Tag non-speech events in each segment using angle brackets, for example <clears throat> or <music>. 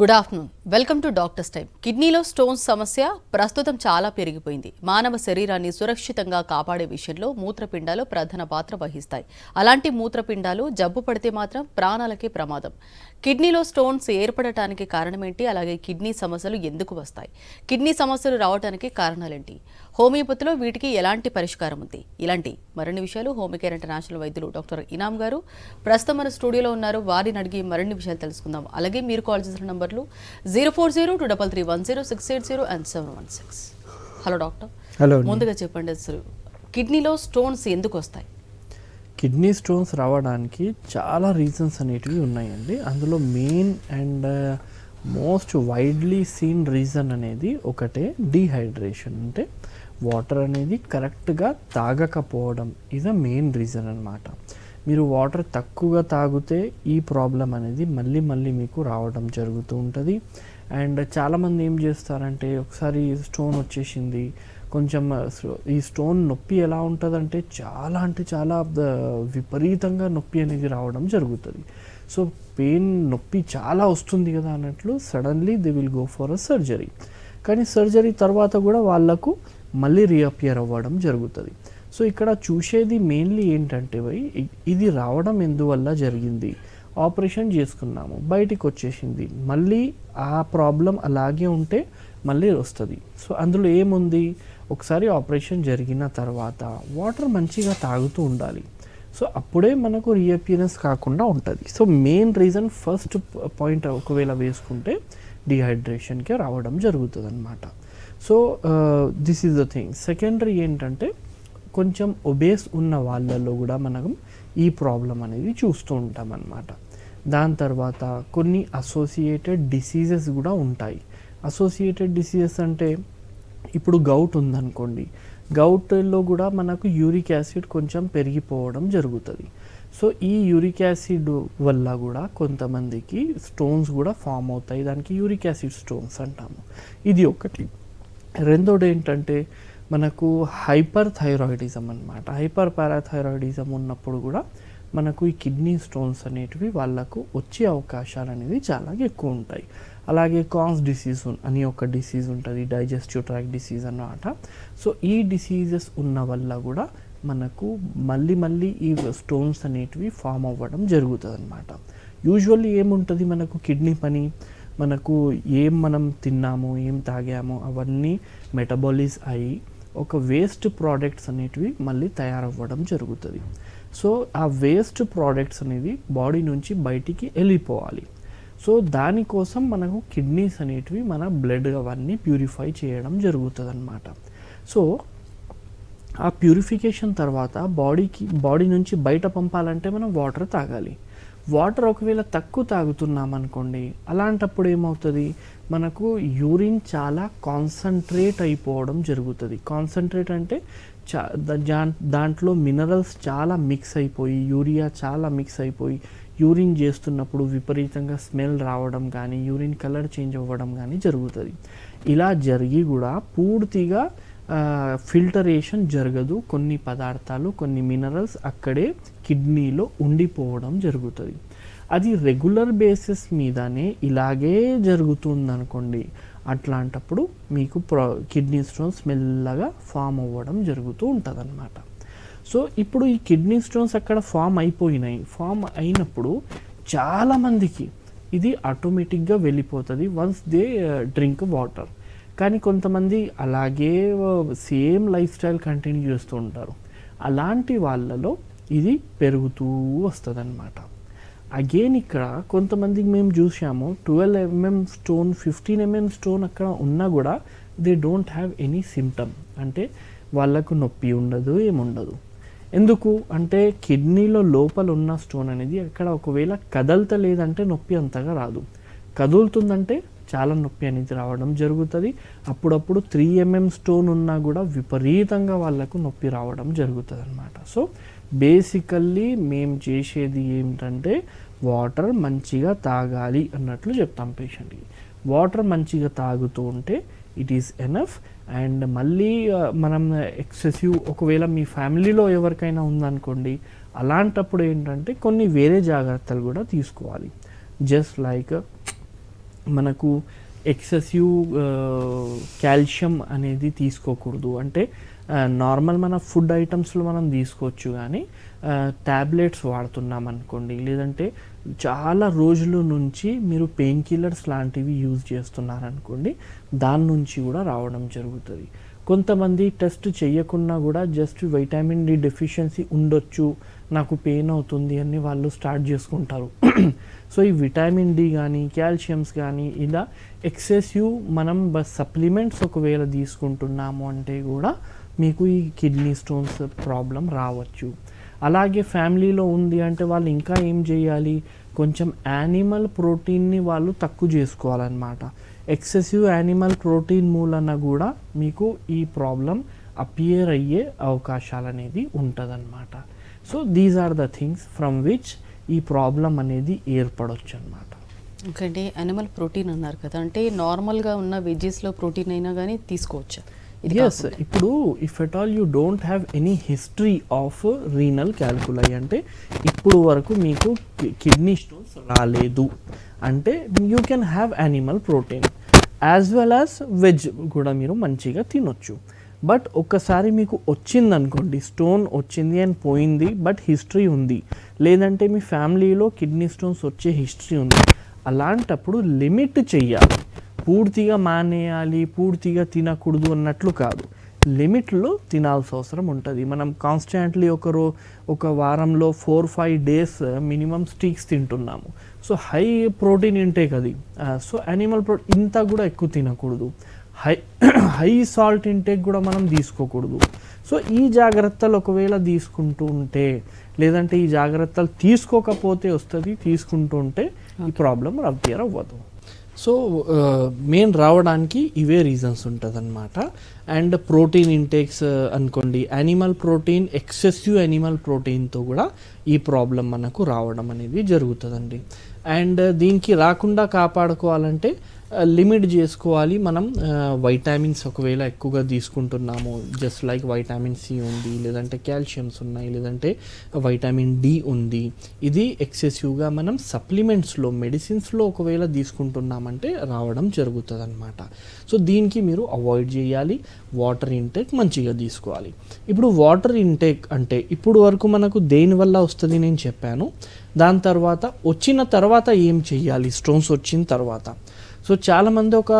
Good afternoon welcome to doctors time కిడ్నీలో stones సమస్య ప్రస్తుతం చాలా పెరిగిపోయింది. మానవ శరీరాన్ని సురక్షితంగా కాపాడే విషయంలో మూత్రపిండాలు ప్రధాన పాత్ర వహిస్తాయి. అలాంటి మూత్రపిండాలు జబ్బు పడితే మాత్రం ప్రాణాలకే ప్రమాదం. కిడ్నీలో స్టోన్స్ ఏర్పడటానికి కారణమేంటి అలాగే కిడ్నీ సమస్యలు ఎందుకు వస్తాయి? కిడ్నీ సమస్యలు రావడానికి కారణాలేంటి? హోమియోపతిలో వీటికి ఎలాంటి పరిష్కారం ఉంది? ఇలాంటి మరిన్ని విషయాలు హోమికేర్ ఇంటర్నేషనల్ వైద్యులు డాక్టర్ ఇనామ్ గారు. ప్రస్తుతం మన స్టూడియోలో ఉన్నారు. వారిని అడిగి మరిన్ని విషయాలు తెలుసుకుందాం. అలాగే మీరు కాల్ చేసిన నంబర్లు zero four zero two double three one zero six eight zero and seven one six. Hello doctor. Hello ముందుగా చెప్పండి అసలు కిడ్నీలో స్టోన్స్ ఎందుకు వస్తాయి? కిడ్నీ స్టోన్స్ రావడానికి చాలా రీజన్స్ అనేటివి ఉన్నాయండి. అందులో main and most widely seen reason అనేది ఒకటే డీహైడ్రేషన్ అంటే వాటర్ అనేది కరెక్ట్గా తాగకపోవడం ఇస్ అ మెయిన్ రీజన్ అనమాట మీరు వాటర్ తక్కువగా తాగితే ఈ ప్రాబ్లం అనేది మళ్ళీ మళ్ళీ మీకు రావడం జరుగుతూ ఉంటుంది. అండ్ చాలామంది ఏం చేస్తారంటే ఒకసారి స్టోన్ వచ్చేసింది. కొంచెం ఈ స్టోన్ నొప్పి ఎలా ఉంటుందంటే చాలా అంటే చాలా ద- విపరీతంగా నొప్పి అనేది రావడం జరుగుతుంది. సో పెయిన్ నొప్పి చాలా వస్తుంది కదా అన్నట్లు suddenly they will go for a surgery. కానీ సర్జరీ తర్వాత కూడా వాళ్ళకు మళ్ళీ రీఅపియర్ అవ్వడం జరుగుతుంది. సో ఇక్కడ చూసేది మెయిన్లీ ఏంటంటే భయ్ ఇది రావడం ఎందువల్ల జరిగింది? ఆపరేషన్ చేసుకున్నాము బయటికి వచ్చేసింది. మళ్ళీ ఆ ప్రాబ్లం అలాగే ఉంటే మళ్ళీ వస్తుంది. సో అందులో ఏముంది? ఒకసారి ఆపరేషన్ జరిగిన తర్వాత వాటర్ మంచిగా తాగుతూ ఉండాలి. సో అప్పుడే మనకు రీఅపియరెన్స్ కాకుండా ఉంటుంది. So main reason first point ఒకవేళ వేసుకుంటే డిహైడ్రేషన్కే రావడం జరుగుతుంది అన్నమాట so this is the thing secondary ఏంటంటే కొంచెం ఒబేస్ ఉన్న వాళ్ళలో కూడా మనం ఈ ప్రాబ్లం అనేది చూస్తూ ఉంటాం అన్నమాట. దాని తర్వాత కొన్ని అసోసియేటెడ్ డిసీజెస్ కూడా ఉంటాయి. అసోసియేటెడ్ డిసీజెస్ అంటే ఇప్పుడు గౌట్ ఉందనుకోండి గౌట్లో కూడా మనకు యూరిక్ యాసిడ్ కొంచెం పెరిగిపోవడం జరుగుతుంది. సో ఈ యూరిక్ యాసిడ్ వల్ల కూడా కొంతమందికి స్టోన్స్ కూడా ఫామ్ అవుతాయి. దానికి యూరిక్ యాసిడ్ స్టోన్స్ అంటాము. ఇది ఒకటి. రెండోది ఏంటంటే మనకు హైపర్ థైరాయిడిజం అనమాట హైపర్ పారాథైరాయిడిజం ఉన్నప్పుడు కూడా మనకు ఈ కిడ్నీ స్టోన్స్ అనేటివి వాళ్ళకు వచ్చే అవకాశాలు అనేది చాలా ఎక్కువ ఉంటాయి. అలాగే కాన్స్ డిసీజ్ అని ఒక డిసీజ్ ఉంటుంది డైజెస్టివ్ ట్రాక్ డిసీజ్ అన్నమాట. సో ఈ డిసీజెస్ ఉన్న వల్ల కూడా మనకు మళ్ళీ మళ్ళీ ఈ స్టోన్స్ అనేటివి ఫామ్ అవ్వడం జరుగుతుంది అనమాట యూజువల్లీ ఏముంటుంది మనకు కిడ్నీ పని? మనకు ఏం మనం తిన్నాము ఏం తాగాము అవన్నీ మెటబాలిజ్ అయ్యి ఒక వేస్ట్ ప్రోడక్ట్స్ అనేటివి మళ్ళీ తయారవ్వడం జరుగుతుంది. సో ఆ వేస్ట్ ప్రోడక్ట్స్ అనేది బాడీ నుంచి బయటికి వెళ్ళిపోవాలి. సో దానికోసం మనకు కిడ్నీస్ అనేటివి మన బ్లడ్ అవన్నీ ప్యూరిఫై చేయడం జరుగుతుంది అనమాట సో ఆ ప్యూరిఫికేషన్ తర్వాత బాడీకి బాడీ నుంచి బయట పంపాలంటే మనం వాటర్ తాగాలి. వాటర్ ఒకవేళ తక్కువ తాగుతున్నాం అనుకోండి అలాంటప్పుడు ఏమవుతుంది? మనకు యూరిన్ చాలా కాన్సన్ట్రేట్ అయిపోవడం జరుగుతుంది. కాన్సన్ట్రేట్ అంటే చా దాంట్లో మినరల్స్ చాలా మిక్స్ అయిపోయి యూరియా చాలా మిక్స్ అయిపోయి యూరిన్ చేస్తున్నప్పుడు విపరీతంగా స్మెల్ రావడం కానీ యూరిన్ కలర్ చేంజ్ అవ్వడం కానీ జరుగుతుంది. ఇలా జరిగి కూడా పూర్తిగా ఫిల్టరేషన్ జరగదు. కొన్ని పదార్థాలు కొన్ని మినరల్స్ అక్కడే కిడ్నీలో ఉండిపోవడం జరుగుతుంది. అది రెగ్యులర్ బేసిస్ మీదనే ఇలాగే జరుగుతుందనుకోండి అట్లాంటప్పుడు మీకు ప్రో కిడ్నీ స్టోన్స్ మెల్లగా ఫామ్ అవ్వడం జరుగుతూ ఉంటుంది సో ఇప్పుడు ఈ కిడ్నీ స్టోన్స్ అక్కడ ఫామ్ అయిపోయినాయి. ఫామ్ అయినప్పుడు చాలామందికి ఇది ఆటోమేటిక్గా వెళ్ళిపోతుంది వన్స్ దే డ్రింక్ వాటర్. కానీ కొంతమంది అలాగే సేమ్ లైఫ్ స్టైల్ కంటిన్యూ చేస్తూ ఉంటారు. అలాంటి వాళ్ళలో ఇది పెరుగుతూ వస్తుందన్నమాట. అగైన్ ఇక్కడ కొంతమందికి మేము చూసాము twelve mm stone fifteen mm stone అక్కడ ఉన్నా కూడా they don't have any symptom అంటే వాళ్ళకు నొప్పి ఉండదు ఏముండదు. ఎందుకు? అంటే కిడ్నీలో లోపల ఉన్న స్టోన్ అనేది అక్కడ ఒకవేళ కదలతలేదంటే నొప్పి అంతగా రాదు. కదులుతుందంటే చాలా నొప్పి అనేది రావడం జరుగుతుంది. అప్పుడప్పుడు త్రీ ఎంఎం స్టోన్ ఉన్నా కూడా విపరీతంగా వాళ్ళకు నొప్పి రావడం జరుగుతుంది అనమాట సో బేసికల్లీ మేము చేసేది ఏమిటంటే వాటర్ మంచిగా తాగాలి అన్నట్లు చెప్తాం పేషెంట్కి వాటర్ మంచిగా తాగుతూ ఉంటే ఇట్ ఈస్ ఎనఫ్ అండ్ మళ్ళీ మనం ఎక్సెసివ్ ఒకవేళ మీ ఫ్యామిలీలో ఎవరికైనా ఉందనుకోండి అలాంటప్పుడు ఏంటంటే కొన్ని వేరే జాగ్రత్తలు కూడా తీసుకోవాలి. జస్ట్ లైక్ మనకు ఎక్సెసివ్ కాల్షియం అనేది తీసుకోకూడదు. అంటే నార్మల్ మన ఫుడ్ ఐటమ్స్లో మనం తీసుకోవచ్చు కానీ ట్యాబ్లెట్స్ వాడుతున్నాం అనుకోండి. లేదంటే చాలా రోజుల నుంచి మీరు పెయిన్ కిల్లర్స్ లాంటివి యూజ్ చేస్తున్నారనుకోండి దాని నుంచి కూడా రావడం జరుగుతుంది. కొంతమంది టెస్ట్ చేయకున్నా కూడా జస్ట్ వైటమిన్ డి డెఫిషియన్సీ ఉండొచ్చు నాకు పెయిన్ అవుతుంది అని వాళ్ళు స్టార్ట్ చేసుకుంటారు. సో ఈ విటమిన్ డి కానీ కాల్షియమ్స్ కానీ ఇలా ఎక్సెసివ్ మనం బస్ సప్లిమెంట్స్ ఒకవేళ తీసుకుంటున్నాము అంటే కూడా మీకు ఈ కిడ్నీ స్టోన్స్ ప్రాబ్లం రావచ్చు. అలాగే ఫ్యామిలీలో ఉంది అంటే వాళ్ళు ఇంకా ఏం చేయాలి? కొంచెం యానిమల్ ప్రోటీన్ని వాళ్ళు తక్కువ చేసుకోవాలన్నమాట. ఎక్సెసివ్ యానిమల్ ప్రోటీన్ మూలన కూడా మీకు ఈ ప్రాబ్లం అపియర్ అయ్యే అవకాశాలు అనేది ఉంటుందన్నమాట. So these are the things from which ఈ ప్రాబ్లం అనేది ఏర్పడవచ్చు అనమాట ఓకే అనిమల్ ప్రోటీన్ అన్నారు కదా అంటే నార్మల్గా ఉన్న వెజ్జెస్లో ప్రోటీన్ అయినా కానీ తీసుకోవచ్చు? ఇది ఎస్ ఇప్పుడు if at all you don't have any history of renal calculi అంటే ఇప్పుడు వరకు మీకు కిడ్నీ స్టోన్స్ రాలేదు. అంటే you can have animal protein as well as veg కూడా మీరు మంచిగా తినొచ్చు. బట్ ఒక్కసారి మీకు వచ్చింది అనుకోండి స్టోన్ వచ్చింది అని పోయింది బట్ హిస్టరీ ఉంది. లేదంటే మీ ఫ్యామిలీలో కిడ్నీ స్టోన్స్ వచ్చే హిస్టరీ ఉంది. అలాంటప్పుడు లిమిట్ చెయ్యాలి. పూర్తిగా మానేయాలి పూర్తిగా తినకూడదు అన్నట్లు కాదు. లిమిట్లో తినాల్సిన అవసరం ఉంటుంది. మనం కాన్స్టాంట్లీ ఒక రో ఒక వారంలో four five days minimum steaks తింటున్నాము. సో హై ప్రోటీన్ ఇంటేక్ అది. సో యానిమల్ ప్రో ఇంత కూడా ఎక్కువ తినకూడదు. హై <clears throat> హై సాల్ట్ ఇంటేక్ కూడా మనం తీసుకోకూడదు. సో ఈ జాగ్రత్తలు ఒకవేళ తీసుకుంటూ ఉంటే లేదంటే ఈ జాగ్రత్తలు తీసుకోకపోతే వస్తుంది తీసుకుంటూ ఉంటే ఈ ప్రాబ్లం రవ్యర్ అవ్వదు. సో మెయిన్ రావడానికి ఇవే రీజన్స్ ఉంటుంది అనమాట అండ్ ప్రోటీన్ ఇంటేక్స్ అనుకోండి యానిమల్ ప్రోటీన్ ఎక్సెసివ్ యానిమల్ ప్రోటీన్తో కూడా ఈ ప్రాబ్లం మనకు రావడం అనేది జరుగుతుందండి. అండ్ దీనికి రాకుండా కాపాడుకోవాలంటే లిమిట్ చేసుకోవాలి మనం వైటామిన్స్ ఒకవేళ ఎక్కువగా తీసుకుంటున్నాము జస్ట్ లైక్ వైటామిన్ సి ఉంది లేదంటే కాల్షియమ్స్ ఉన్నాయి లేదంటే వైటామిన్ డి ఉంది. ఇది ఎక్సెసివ్గా మనం సప్లిమెంట్స్లో మెడిసిన్స్లో ఒకవేళ తీసుకుంటున్నామంటే రావడం జరుగుతుంది అనమాట సో దీనికి మీరు అవాయిడ్ చేయాలి వాటర్ ఇంటేక్ మంచిగా తీసుకోవాలి. ఇప్పుడు వాటర్ ఇంటేక్ అంటే ఇప్పుడు వరకు మనకు దేనివల్ల వస్తుంది నేను చెప్పాను. దాని తర్వాత వచ్చిన తర్వాత ఏం చేయాలి స్టోన్స్ వచ్చిన తర్వాత. సో చాలామంది ఒక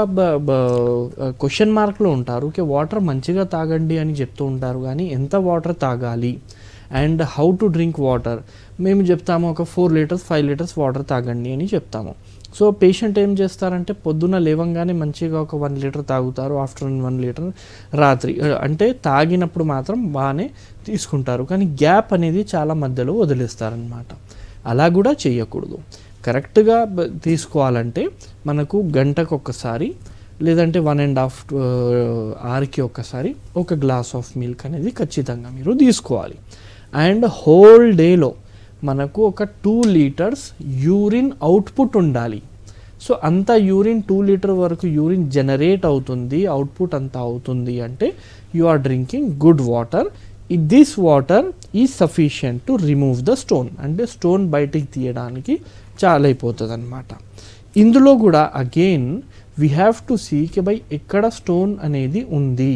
క్వశ్చన్ మార్క్లో ఉంటారు. ఓకే వాటర్ మంచిగా తాగండి అని చెప్తూ ఉంటారు. కానీ ఎంత వాటర్ తాగాలి? And how to drink water మేము చెప్తాము ఒక four litres five litres water తాగండి అని చెప్తాము. సో పేషెంట్ ఏం చేస్తారంటే పొద్దున్న లేవంగానే మంచిగా ఒక వన్ లీటర్ తాగుతారు. ఆఫ్టర్నూన్ వన్ లీటర్ రాత్రి అంటే తాగినప్పుడు మాత్రం బాగానే తీసుకుంటారు. కానీ గ్యాప్ అనేది చాలా మధ్యలో వదిలేస్తారనమాట అలా కూడా చేయకూడదు. కరెక్ట్గా తీసుకోవాలంటే మనకు గంటకు ఒక్కసారి లేదంటే వన్ అండ్ హాఫ్ అవర్కి ఒక్కసారి ఒక గ్లాస్ ఆఫ్ మిల్క్ అనేది ఖచ్చితంగా మీరు తీసుకోవాలి. అండ్ హోల్ డేలో మనకు ఒక టూ లీటర్స్ యూరిన్ అవుట్పుట్ ఉండాలి. సో అంత యూరిన్ టూ లీటర్ వరకు యూరిన్ జనరేట్ అవుతుంది అవుట్పుట్ అంతా అవుతుంది అంటే you are drinking good water. This water is sufficient to remove the stone. అంటే స్టోన్ బయటికి తీయడానికి చాలైపోతుంది అనమాట ఇందులో కూడా again we have to see కి బై ఎక్కడ స్టోన్ అనేది ఉంది?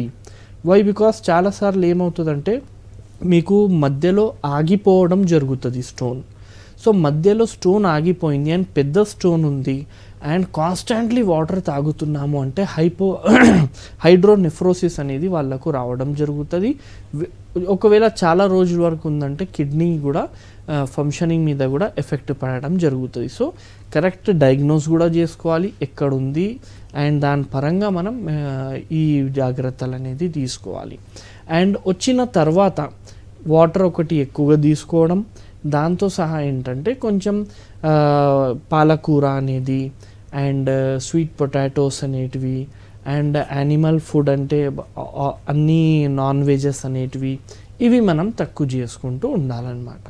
వై బికాస్ చాలాసార్లు ఏమవుతుందంటే మీకు మధ్యలో ఆగిపోవడం జరుగుతుంది స్టోన్ సో మధ్యలో స్టోన్ ఆగిపోయింది అండ్ పెద్ద స్టోన్ ఉంది. అండ్ కాన్స్టాంట్లీ వాటర్ తాగుతున్నాము అంటే హైపో <clears throat> హైడ్రోనెఫ్రోసిస్ అనేది వాళ్ళకు రావడం జరుగుతుంది. ఒకవేళ చాలా రోజుల వరకు ఉందంటే కిడ్నీ కూడా ఫంక్షనింగ్ మీద కూడా ఎఫెక్ట్ పడడం జరుగుతుంది. సో కరెక్ట్ డయాగ్నోస్ కూడా చేసుకోవాలి ఎక్కడుంది అండ్ దాని పరంగా మనం ఈ జాగ్రత్తలు అనేది తీసుకోవాలి. అండ్ వచ్చిన తర్వాత వాటర్ ఒకటి ఎక్కువగా తీసుకోవడం దాంతో సహా ఏంటంటే కొంచెం పాలకూర అనేది అండ్ స్వీట్ పొటాటోస్ అనేటివి అండ్ యానిమల్ ఫుడ్ అంటే అన్నీ నాన్ వెజెస్ అనేటివి ఇవి మనం తక్కువ చేసుకుంటూ ఉండాలన్నమాట.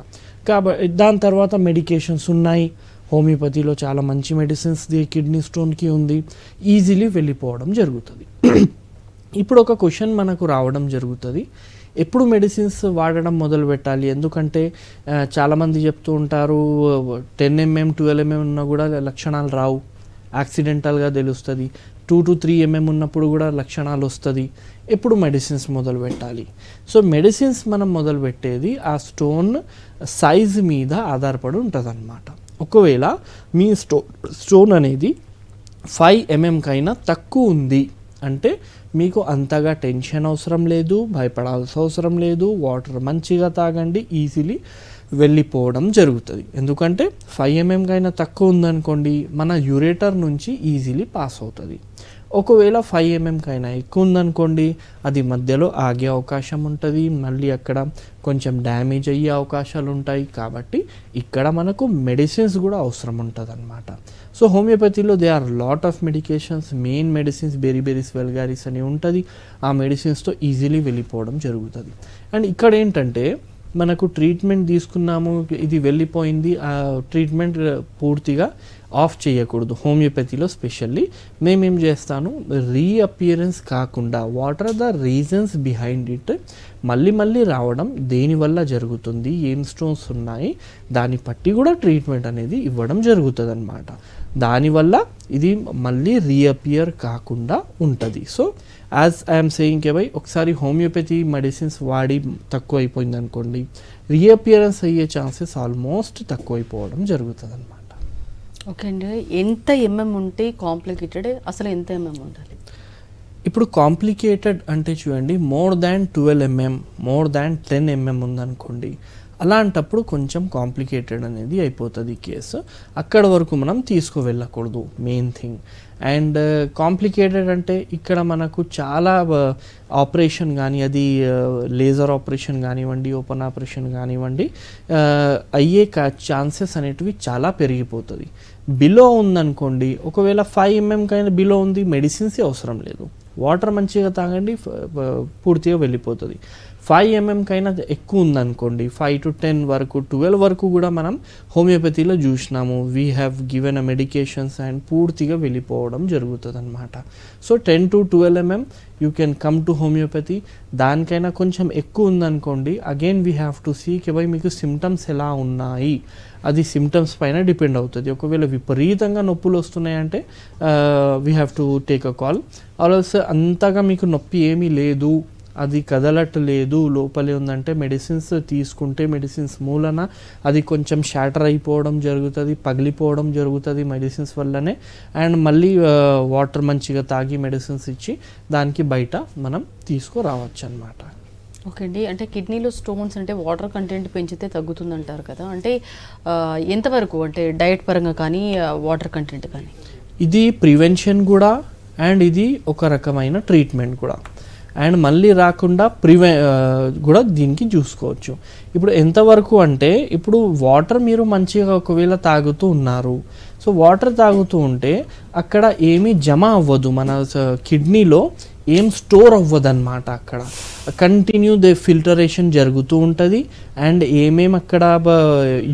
కాబట్టి దాని తర్వాత మెడికేషన్స్ ఉన్నాయి. హోమియోపతిలో చాలా మంచి మెడిసిన్స్ కిడ్నీ స్టోన్కి ఉంది. ఈజీలీ వెళ్ళిపోవడం జరుగుతుంది. <clears throat> ఇప్పుడు ఒక క్వశ్చన్ మనకు రావడం జరుగుతుంది. ఎప్పుడు మెడిసిన్స్ వాడడం మొదలు పెట్టాలి? ఎందుకంటే చాలామంది చెప్తూ ఉంటారు టెన్ ఎంఎం ట్వెల్వ్ ఎంఎం ఉన్నా కూడా లక్షణాలు రావు. యాక్సిడెంటల్గా తెలుస్తుంది. టూ టు త్రీ ఎంఎం ఉన్నప్పుడు కూడా లక్షణాలు వస్తుంది. ఎప్పుడు మెడిసిన్స్ మొదలు పెట్టాలి? సో మెడిసిన్స్ మనం మొదలు పెట్టేది ఆ స్టోన్ సైజ్ మీద ఆధారపడి ఉంటుంది ఒకవేళ మీ స్టో స్టోన్ అనేది ఫైవ్ ఎంఎంకైనా తక్కువ ఉంది అంటే మీకు అంతగా టెన్షన్ అవసరం లేదు భయపడాల్సిన అవసరం లేదు వాటర్ మంచిగా తాగండి ఈజీలీ వెళ్ళిపోవడం జరుగుతుంది. ఎందుకంటే ఫైవ్ ఎంఎం కైనా తక్కువ ఉందనుకోండి మన యూరేటర్ నుంచి ఈజీలీ పాస్ అవుతుంది. ఒకవేళ ఫైవ్ ఎంఎం కైనా ఎక్కువ ఉందనుకోండి అది మధ్యలో ఆగే అవకాశం ఉంటుంది. మళ్ళీ అక్కడ కొంచెం డ్యామేజ్ అయ్యే అవకాశాలు ఉంటాయి. కాబట్టి ఇక్కడ మనకు మెడిసిన్స్ కూడా అవసరం ఉంటుంది అనమాట సో హోమియోపతిలో they are lot of medications main medicines berberis vulgaris అని ఉంటుంది. ఆ మెడిసిన్స్తో ఈజీలీ వెళ్ళిపోవడం జరుగుతుంది. అండ్ ఇక్కడ ఏంటంటే మనకు ట్రీట్మెంట్ తీసుకున్నాము ఇది వెళ్ళిపోయింది ఆ ట్రీట్మెంట్ పూర్తిగా ఆఫ్ చేయకూడదు. హోమియోపతిలో స్పెషల్లీ మేమేం చేస్తాను? రీఅపియరెన్స్ కాకుండా what are the reasons behind it మళ్ళీ మళ్ళీ రావడం దేనివల్ల జరుగుతుంది? ఏం స్టోన్స్ ఉన్నాయి? దాన్ని బట్టి కూడా ట్రీట్మెంట్ అనేది ఇవ్వడం జరుగుతుంది అనమాట దానివల్ల ఇది మళ్ళీ రీఅపియర్ కాకుండా ఉంటుంది. సో యాజ్ ఐఎమ్ సేయింగ్ కే బై ఒకసారి హోమియోపతి మెడిసిన్స్ వాడి తక్కువ అయిపోయింది అనుకోండి రీఅపియరెన్స్ అయ్యే ఛాన్సెస్ ఆల్మోస్ట్ తక్కువైపోవడం జరుగుతుంది అనమాట ఓకే అండి. ఎంత ఎంఎం ఉంటే కాంప్లికేటెడ్ అసలు ఎంత ఎంఎం ఉండాలి? ఇప్పుడు కాంప్లికేటెడ్ అంటే చూడండి more than twelve mm more than ten mm ఉందనుకోండి అలాంటప్పుడు కొంచెం కాంప్లికేటెడ్ అనేది అయిపోతుంది కేసు. అక్కడ వరకు మనం తీసుకువెళ్ళకూడదు మెయిన్ థింగ్ అండ్ కాంప్లికేటెడ్ అంటే ఇక్కడ మనకు చాలా uh, ఆపరేషన్ కానీ అది uh, లేజర్ ఆపరేషన్ కానివ్వండి ఓపెన్ ఆపరేషన్ కానివ్వండి uh, అయ్యే ఛాన్సెస్ అనేటివి చాలా పెరిగిపోతుంది. బిలో ఉందనుకోండి ఒకవేళ ఫైవ్ ఎంఎం కైనా బిలో ఉంది మెడిసిన్సే అవసరం లేదు. వాటర్ మంచిగా తాగండి పూర్తిగా వెళ్ళిపోతుంది. ఫైవ్ ఎంఎం కైనా ఎక్కువ ఉందనుకోండి ఫైవ్ టు టెన్ వరకు ట్వెల్వ్ వరకు కూడా మనం హోమియోపతిలో చూసినాము. We have given a medications and పూర్తిగా వెళ్ళిపోవడం జరుగుతుంది అనమాట so ten to twelve mm you can come to homeopathy దానికైనా కొంచెం ఎక్కువ ఉందనుకోండి again we have to see కే బై మీకు సిమ్టమ్స్ ఎలా ఉన్నాయి? అది సిమ్టమ్స్ పైన డిపెండ్ అవుతుంది. ఒకవేళ విపరీతంగా నొప్పులు వస్తున్నాయంటే we have to take a call also అంతగా మీకు నొప్పి ఏమీ లేదు. అది కదలట్లేదు లోపలే ఉందంటే మెడిసిన్స్ తీసుకుంటే మెడిసిన్స్ మూలన అది కొంచెం షాటర్ అయిపోవడం జరుగుతుంది పగిలిపోవడం జరుగుతుంది మెడిసిన్స్ వల్లనే. అండ్ మళ్ళీ వాటర్ మంచిగా తాగి మెడిసిన్స్ ఇచ్చి దానికి బయట మనం తీసుకురావచ్చు అనమాట ఓకే అండి. అంటే కిడ్నీలో స్టోన్స్ అంటే వాటర్ కంటెంట్ పెంచితే తగ్గుతుంది అంటారు కదా. అంటే ఎంతవరకు? అంటే డయట్ పరంగా కానీ వాటర్ కంటెంట్ కానీ. ఇది ప్రివెన్షన్ కూడా అండ్ ఇది ఒక రకమైన ట్రీట్మెంట్ కూడా. అండ్ మళ్ళీ రాకుండా ప్రివె కూడా దీనికి చూసుకోవచ్చు ఇప్పుడు ఎంతవరకు అంటే ఇప్పుడు వాటర్ మీరు మంచిగా ఒకవేళ తాగుతూ ఉన్నారు. సో వాటర్ తాగుతూ ఉంటే అక్కడ ఏమీ జమ అవ్వదు. మన స- కిడ్నీలో ఏం స్టోర్ అవ్వదు అనమాట అక్కడ. కంటిన్యూ దే ఫిల్టరేషన్ జరుగుతూ ఉంటుంది. అండ్ ఏమేమి అక్కడ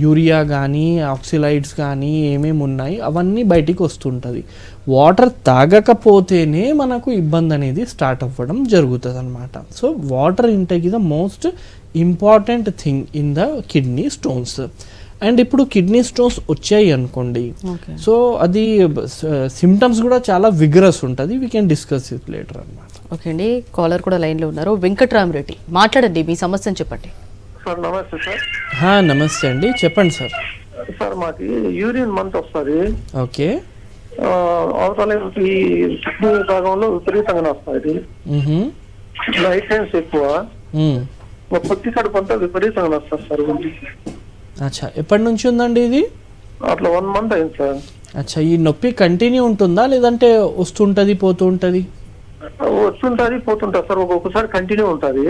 యూరియా కానీ ఆక్సిలైడ్స్ కానీ ఏమేమి ఉన్నాయి అవన్నీ బయటికి వస్తుంటుంది. వాటర్ తాగకపోతేనే మనకు ఇబ్బంది అనేది స్టార్ట్ అవ్వడం జరుగుతుంది అనమాట so water intake is the most important thing in the kidney stones and ఇప్పుడు కిడ్నీ స్టోన్స్ వచ్చాయి అనుకోండి. ఓకే సో అది సిమ్టమ్స్ కూడా చాలా విగరస్ ఉంటుంది. We can discuss it later అనమాట ఓకే అండి. కాలర్ కూడా లైన్లో ఉన్నారు. వెంకట్రామరెడ్డి మాట్లాడండి మీ సమస్యను చెప్పండి. సార్ నమస్తే సార్. హా, నమస్తే అండి. చెప్పండి సార్. సార్ మాకు యూరిన్ మంత్ వస్తుంది. ఓకే. అవతల ఈ కిడ్నీ భాగంలో విపరీతంగా వస్తుంది. నైట్ టైమ్స్ ఎక్కువ. పొత్తి కడుపు అంతా విపరీతంగా వస్తుంది సార్. అచ్చా. ఎప్పటి నుంచి ఉందండి ఇది? అట్లా వన్ మంత్ అయింది సార్. అచ్చా ఈ నొప్పి కంటిన్యూ ఉంటుందా లేదంటే వస్తుంటుంది పోతూ ఉంటుంది? వస్తుంటది పోతుంటది సార్. ఒక్కొక్కసారి కంటిన్యూ ఉంటది.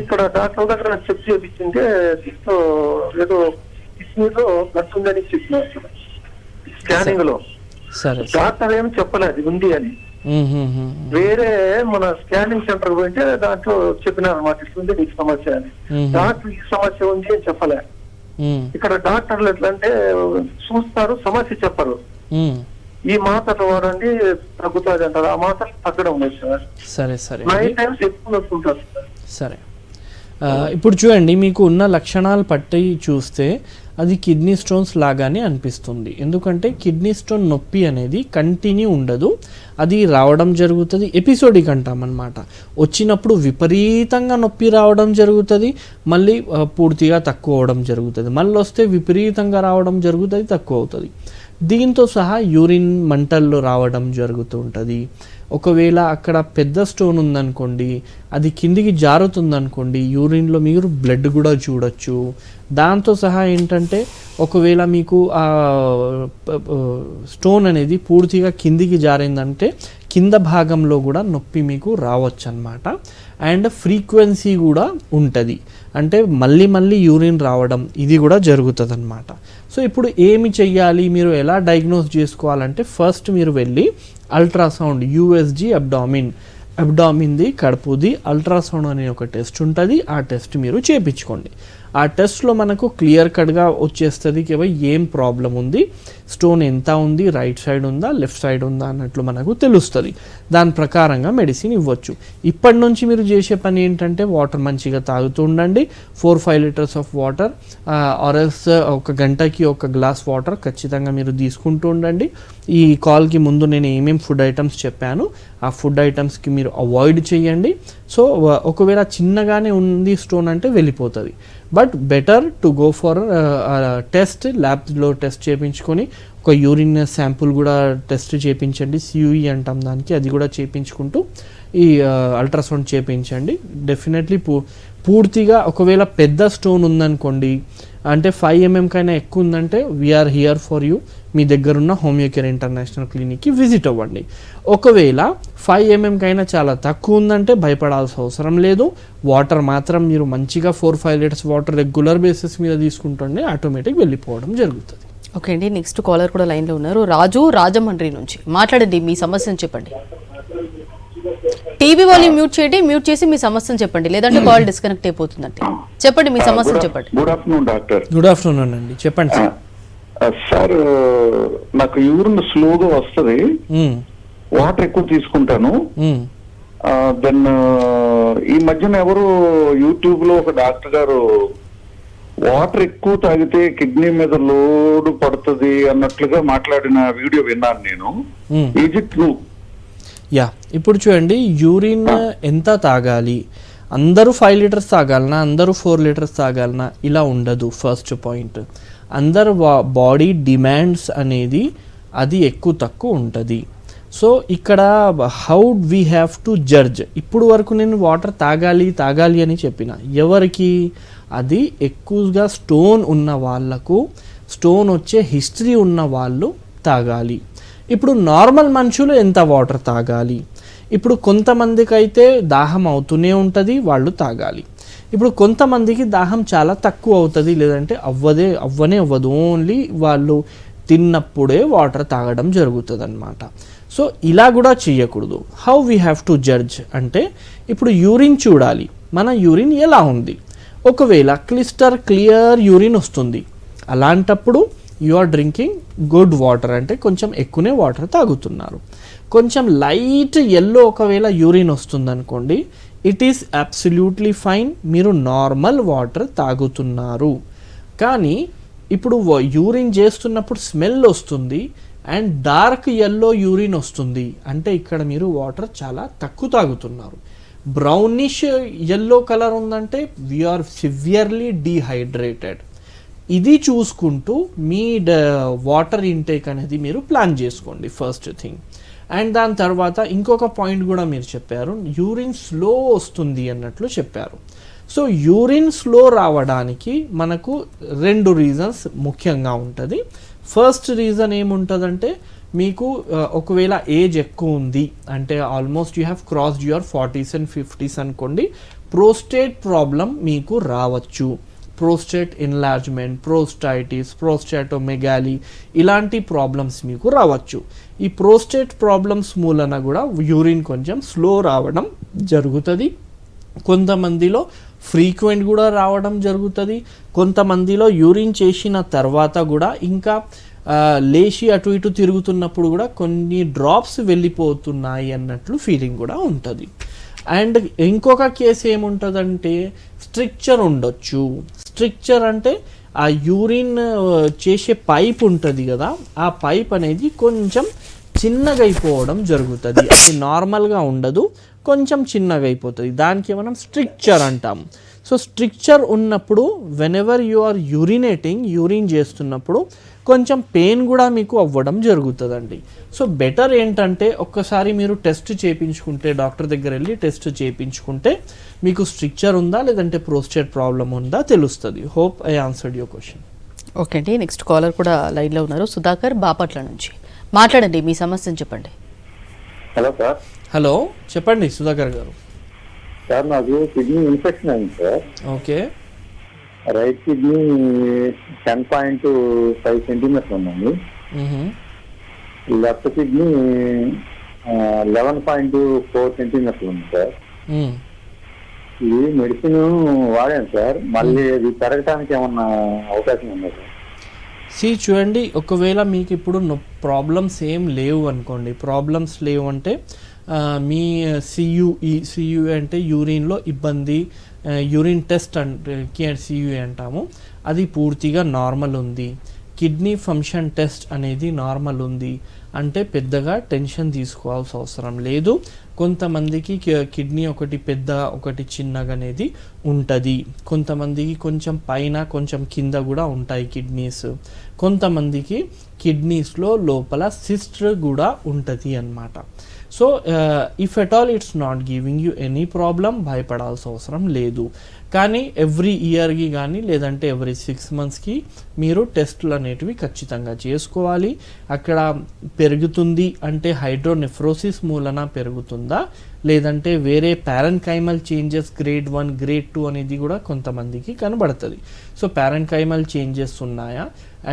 ఇక్కడ డాక్టర్ దగ్గర చెక్ చేయించింటే దీంట్లో ఏదో కిడ్నీలో బ్లడ్ ఉందని చెప్పినారు స్కానింగ్లో డాక్టర్ ఏమి చెప్పలేదు ఉంది అని. వేరే మన స్కానింగ్ సెంటర్ పోయింటే దాంట్లో చెప్పినారు అనమాట ఇట్లుంది నీకు సమస్య అని. డాక్టర్ ఈ సమస్య ఉంది అని చెప్పలే. ఇక్కడ డాక్టర్లు ఎట్లా అంటే చూస్తారు సమస్య చెప్పరు. ఈ మాత్రలు వాడండి తగ్గుతుంది అంటారు ఆ మాత్రలు తగ్గడం లేదు సార్. సరే సరే. నైట్ టైమ్స్ ఎక్కువ ఉంటుంది సార్. ఇప్పుడు చూడండి మీకు ఉన్న లక్షణాలు పట్టి చూస్తే అది కిడ్నీ స్టోన్స్ లాగానే అనిపిస్తుంది. ఎందుకంటే కిడ్నీ స్టోన్ నొప్పి అనేది కంటిన్యూ ఉండదు. అది రావడం జరుగుతుంది. ఎపిసోడిక్ అంటాం అనమాట వచ్చినప్పుడు విపరీతంగా నొప్పి రావడం జరుగుతుంది. మళ్ళీ పూర్తిగా తక్కువ అవడం జరుగుతుంది. మళ్ళీ వస్తే విపరీతంగా రావడం జరుగుతుంది తక్కువ అవుతుంది. దీంతో సహా యూరిన్ మంటల్లో రావడం జరుగుతూ ఉంటుంది. ఒకవేళ అక్కడ పెద్ద స్టోన్ ఉందనుకోండి అది కిందికి జారుతుందనుకోండి యూరిన్లో మీరు బ్లడ్ కూడా చూడొచ్చు. దాంతో సహా ఏంటంటే ఒకవేళ మీకు ఆ స్టోన్ అనేది పూర్తిగా కిందికి జారిందంటే కింద భాగంలో కూడా నొప్పి మీకు రావచ్చు అనమాట అండ్ ఫ్రీక్వెన్సీ కూడా ఉంటుంది. అంటే మళ్ళీ మళ్ళీ యూరిన్ రావడం ఇది కూడా జరుగుతుంది అనమాట సో ఇప్పుడు ఏమి చెయ్యాలి? మీరు ఎలా డయాగ్నోస్ చేసుకోవాలంటే ఫస్ట్ మీరు వెళ్ళి అల్ట్రాసౌండ్ యూఎస్జి అబ్డామిన్ అబ్డామిన్ది కడుపుది అల్ట్రాసౌండ్ అనే ఒక టెస్ట్ ఉంటుంది. ఆ టెస్ట్ మీరు చేయించుకోండి ఆ టెస్ట్లో మనకు క్లియర్ కట్గా వచ్చేస్తుంది కేవలం ఏం ప్రాబ్లం ఉంది. స్టోన్ ఎంత ఉంది? రైట్ సైడ్ ఉందా? లెఫ్ట్ సైడ్ ఉందా? అన్నట్లు మనకు తెలుస్తుంది. దాని ప్రకారంగా మెడిసిన్ ఇవ్వచ్చు. ఇప్పటి నుంచి మీరు చేసే పని ఏంటంటే వాటర్ మంచిగా తాగుతూ ఉండండి. Four five litres of water ORS ఒక గంటకి ఒక గ్లాస్ వాటర్ ఖచ్చితంగా మీరు తీసుకుంటూ ఉండండి. ఈ కాల్కి ముందు నేను ఏమేమి ఫుడ్ ఐటమ్స్ చెప్పాను. ఆ ఫుడ్ ఐటమ్స్కి మీరు అవాయిడ్ చేయండి. సో ఒకవేళ చిన్నగానే ఉంది స్టోన్ అంటే వెళ్ళిపోతుంది. But better to go for test ల్యాబ్లో టెస్ట్ చేయించుకొని ఒక యూరిన్ శాంపుల్ కూడా టెస్ట్ చేయించండి సియూఈ అంటాం దానికి అది కూడా చేయించుకుంటూ ఈ అల్ట్రాసౌండ్ చేయించండి డెఫినెట్లీ పూ పూర్తిగా ఒకవేళ పెద్ద స్టోన్ ఉందనుకోండి అంటే ఫైవ్ ఎంఎం కైనా ఎక్కువ ఉందంటే వీఆర్ హియర్ ఫర్ యూ మీ దగ్గర ఉన్న హోమియోకేర్ ఇంటర్నేషనల్ క్లినిక్కి విజిట్ అవ్వండి. ఒకవేళ ఫైవ్ ఎంఎం కైనా చాలా తక్కువ ఉందంటే భయపడాల్సిన అవసరం లేదు. వాటర్ మాత్రం మీరు మంచిగా four five litres water regular basis మీద తీసుకుంటుండే ఆటోమేటిక్ వెళ్ళిపోవడం జరుగుతుంది. ఓకే అండి నెక్స్ట్ కాలర్ కూడా లైన్లో ఉన్నారు. రాజు రాజమండ్రి నుంచి మాట్లాడండి మీ సమస్యను చెప్పండి. టీవీ వాళ్ళు మ్యూట్ చేయండి మ్యూట్ చేసి మీ సమస్యను చెప్పండి. లేదంటే కాల్ డిస్కనెక్ట్ అయిపోతుందండి. చెప్పండి మీ సమస్యను చెప్పండి. Good afternoon doctor good afternoon అండి చెప్పండి సార్. సార్ నాకు యూరిన్ స్లోగా వస్తది. వాటర్ ఎక్కువ తీసుకుంటాను. దెన్ ఈ మధ్యన ఎవరు యూట్యూబ్లో ఒక డాక్టర్ గారు వాటర్ ఎక్కువ తాగితే కిడ్నీ మీద లోడ్ పడుతుంది అన్నట్లుగా మాట్లాడిన వీడియో విన్నాను నేను. ఈజ్ ఇట్ ట్రూ యా ఇప్పుడు చూడండి యూరిన్ ఎంత తాగాలి? అందరూ ఫైవ్ లీటర్స్ తాగాలనా? అందరూ ఫోర్ లీటర్స్ తాగాలనా? ఇలా ఉండదు ఫస్ట్ పాయింట్. అందరు బాడీ డిమాండ్స్ అనేది అది ఎక్కువ తక్కువ ఉంటుంది. సో ఇక్కడ how we have to judge? ఇప్పుడు వరకు నేను వాటర్ తాగాలి తాగాలి అని చెప్పిన. ఎవరికి? అది ఎక్కువగా స్టోన్ ఉన్న వాళ్ళకు స్టోన్ వచ్చే హిస్టరీ ఉన్న వాళ్ళు తాగాలి. ఇప్పుడు నార్మల్ మనుషులు ఎంత వాటర్ తాగాలి? ఇప్పుడు కొంతమందికి అయితే దాహం అవుతూనే ఉంటుంది వాళ్ళు తాగాలి. ఇప్పుడు కొంతమందికి దాహం చాలా తక్కువ అవుతుంది లేదంటే అవ్వదే అవ్వనే అవ్వదు. ఓన్లీ వాళ్ళు తిన్నప్పుడే వాటర్ తాగడం జరుగుతుంది అనమాట సో ఇలా కూడా చేయకూడదు. How we have to judge అంటే ఇప్పుడు యూరిన్ చూడాలి. మన యూరిన్ ఎలా ఉంది? ఒకవేళ క్లిస్టర్ క్లియర్ యూరిన్ వస్తుంది. అలాంటప్పుడు you are drinking good water అంటే కొంచెం ఎక్కువనే వాటర్ తాగుతున్నారు. కొంచెం లైట్ ఎల్లో ఒకవేళ యూరిన్ వస్తుందనుకోండి ఇట్ ఈస్ అబ్సల్యూట్లీ ఫైన్ మీరు నార్మల్ వాటర్ తాగుతున్నారు. కానీ ఇప్పుడు యూరిన్ చేస్తున్నప్పుడు స్మెల్ వస్తుంది అండ్ డార్క్ ఎల్లో యూరిన్ వస్తుంది. అంటే ఇక్కడ మీరు వాటర్ చాలా తక్కువ తాగుతున్నారు. బ్రౌనిష్ ఎల్లో కలర్ ఉందంటే వీఆర్ సివియర్లీ డీహైడ్రేటెడ్ ఇది చూసుకుంటూ మీ వాటర్ ఇంటేక్ అనేది మీరు ప్లాన్ చేసుకోండి. ఫస్ట్ థింగ్ అండ్ దాని తర్వాత ఇంకొక పాయింట్ కూడా మీరు చెప్పారు యూరిన్ స్లో వస్తుంది అన్నట్లు చెప్పారు. సో యూరిన్ స్లో రావడానికి మనకు రెండు రీజన్స్ ముఖ్యంగా ఉంటుంది. ఫస్ట్ రీజన్ ఏముంటుందంటే మీకు ఒకవేళ ఏజ్ ఎక్కువ ఉంది అంటే almost you have crossed your forties and fifties అనుకోండి ప్రోస్టేట్ ప్రాబ్లం మీకు రావచ్చు. ప్రోస్టేట్ ఎన్లార్జ్మెంట్ ప్రోస్టైటిస్ ప్రోస్టాటోమెగాలి ఇలాంటి ప్రాబ్లమ్స్ మీకు రావచ్చు. ఈ ప్రోస్టేట్ ప్రాబ్లమ్స్ మూలన కూడా యూరిన్ కొంచెం స్లో రావడం జరుగుతుంది. కొంతమందిలో ఫ్రీక్వెంట్ కూడా రావడం జరుగుతుంది. కొంతమందిలో యూరిన్ చేసిన తర్వాత కూడా ఇంకా లేచి అటు ఇటు తిరుగుతున్నప్పుడు కూడా కొన్ని డ్రాప్స్ వెళ్ళిపోతున్నాయి అన్నట్లు ఫీలింగ్ కూడా ఉంటుంది. అండ్ ఇంకొక కేసు ఏముంటుందంటే స్ట్రిక్చర్ ఉండొచ్చు. స్ట్రిక్చర్ అంటే ఆ యూరిన్ చేసే పైప్ ఉంటుంది కదా ఆ పైప్ అనేది కొంచెం చిన్నగా అయిపోవడం జరుగుతుంది. అది నార్మల్గా ఉండదు కొంచెం చిన్నగా అయిపోతుంది దానికి మనం స్ట్రిక్చర్ అంటాం. సో స్ట్రిక్చర్ ఉన్నప్పుడు whenever you are urinating urine చేస్తున్నప్పుడు కొంచెం పెయిన్ కూడా మీకు అవ్వడం జరుగుతుందండి. సో బెటర్ ఏంటంటే ఒక్కసారి మీరు టెస్ట్ చేయించుకుంటే డాక్టర్ దగ్గర వెళ్ళి టెస్ట్ చేయించుకుంటే మీకు స్ట్రిక్చర్ ఉందా లేదంటే ప్రోస్టేట్ ప్రాబ్లం ఉందా తెలుస్తుంది. Hope I answered your question okay అండి. నెక్స్ట్ కాలర్ కూడా లైన్లో ఉన్నారు. సుధాకర్ బాపట్ల నుంచి. మాట్లాడండి మీ సమస్యను చెప్పండి. Hello sir. హలో చెప్పండి సుధాకర్ గారు. సార్ నాకు కిడ్నీ ఇన్ఫెక్షన్ అయింది sir. Okay right kidney ten point five centimetres ఉందండి. Left kidney eleven point four centimetres ఉంది సార్. ఇది మెడిసిన్ వాడాను సార్. మళ్ళీ ఇది పెరగడానికి ఏమన్నా అవకాశం ఉందా సార్? సి చూడండి ఒకవేళ మీకు ఇప్పుడు ప్రాబ్లమ్స్ ఏం లేవు అనుకోండి ప్రాబ్లమ్స్ లేవు అంటే మీ సియుఈ సియుఏ అంటే యూరిన్లో ఇబ్బంది యూరిన్ టెస్ట్ అంటే సియుఏ అంటాము. అది పూర్తిగా నార్మల్ ఉంది. కిడ్నీ ఫంక్షన్ టెస్ట్ అనేది నార్మల్ ఉంది. అంటే పెద్దగా టెన్షన్ తీసుకోవాల్సిన అవసరం లేదు. కొంతమందికి కిడ్నీ ఒకటి పెద్ద ఒకటి చిన్నగా అనేది ఉంటుంది. కొంతమందికి కొంచెం పైన కొంచెం కింద కూడా ఉంటాయి కిడ్నీస్. కొంతమందికి కిడ్నీస్లో లోపల సిస్టర్ కూడా ఉంటుంది అన్నమాట. So if at all it's not giving you any problem భయపడాల్సిన అవసరం లేదు. కానీ ఎవ్రీ ఇయర్కి కానీ లేదంటే ఎవ్రీ సిక్స్ మంత్స్కి మీరు టెస్టులు అనేటివి ఖచ్చితంగా చేసుకోవాలి. అక్కడ పెరుగుతుంది అంటే హైడ్రోనెఫ్రోసిస్ మూలన పెరుగుతుందా? లేదంటే వేరే parenchymal changes grade one grade two అనేది కూడా కొంతమందికి కనబడుతుంది. సో ప్యారెన్కైమల్ చేంజెస్ ఉన్నాయా?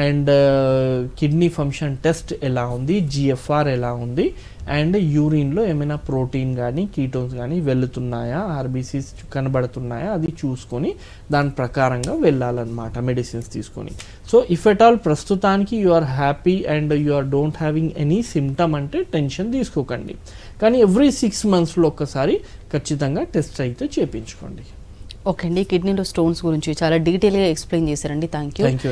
And uh, kidney function test ఎలా ఉంది? జిఎఫ్ఆర్ ఎలా ఉంది? అండ్ యూరిన్లో ఏమైనా ప్రోటీన్ కానీ కీటోన్స్ కానీ వెళ్తున్నాయా ఆర్బీసీస్ కనబడుతున్నాయా? అది చూసుకొని దాని ప్రకారంగా వెళ్ళాలన్నమాట మెడిసిన్స్ తీసుకొని. సో ఇఫ్ ఎట్ ఆల్ ప్రస్తుతానికి you are happy and you are don't having any symptom అంటే టెన్షన్ తీసుకోకండి. కానీ ఎవ్రీ సిక్స్ మంత్స్లో ఒక్కసారి ఖచ్చితంగా టెస్ట్ అయితే చేయించుకోండి ఓకే అండి కిడ్నీలో స్టోన్స్ గురించి చాలా డీటెయిల్గా ఎక్స్ప్లెయిన్ చేశారండి. Thank you thank you